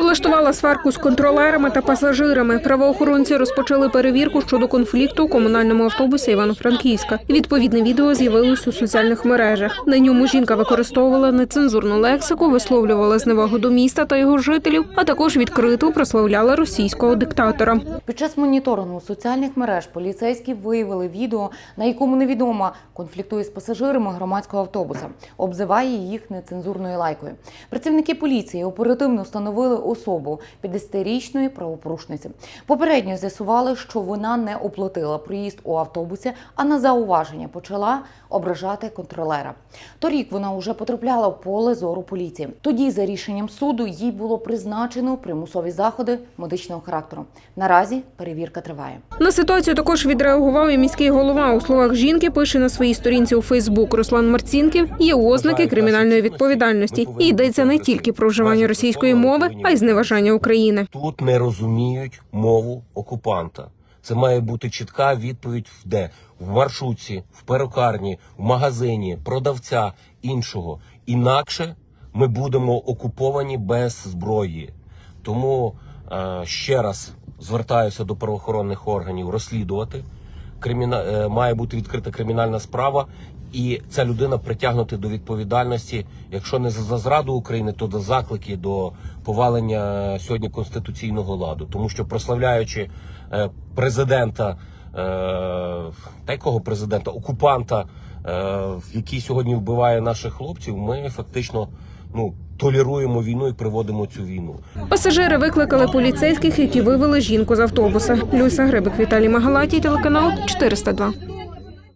Влаштувала сварку з контролерами та пасажирами. Правоохоронці розпочали перевірку щодо конфлікту у комунальному автобусі Івано-Франківська. Відповідне відео з'явилось у соціальних мережах. На ньому жінка використовувала нецензурну лексику, висловлювала зневагу до міста та його жителів, а також відкрито прославляла російського диктатора. Під час моніторингу соціальних мереж поліцейські виявили відео, на якому невідома конфліктує з пасажирами громадського автобуса, обзиває їх нецензурною лайкою. Працівники поліції оперативно встановили особу 50-річної правопорушниці. Попередньо з'ясували, що вона не оплатила проїзд у автобусі, а на зауваження почала ображати контролера. Торік вона вже потрапляла в поле зору поліції. Тоді, за рішенням суду, їй було призначено примусові заходи медичного характеру. Наразі перевірка триває. На ситуацію також відреагував і міський голова. У словах жінки пише на своїй сторінці у Фейсбук Руслан Марцінків є ознаки кримінальної відповідальності. І йдеться не тільки про вживання російської мови, а й зневажання України. Тут не розуміють мову окупанта. Це має бути чітка відповідь в де в маршрутці, в перукарні, в магазині, продавця іншого. Інакше ми будемо окуповані без зброї. Тому е, ще раз звертаюся до правоохоронних органів розслідувати. Криміна... е, має бути відкрита кримінальна справа, і ця людина притягнути до відповідальності, якщо не за зраду України, то до заклики до повалення сьогодні конституційного ладу, тому що прославляючи е, президента, е, та якого президента, окупанта, е, який сьогодні вбиває наших хлопців, ми фактично ну толеруємо війну і приводимо цю війну. Пасажири викликали поліцейських, які вивели жінку з автобуса. Люся Грибик, Віталій Магалатій, телеканал 402.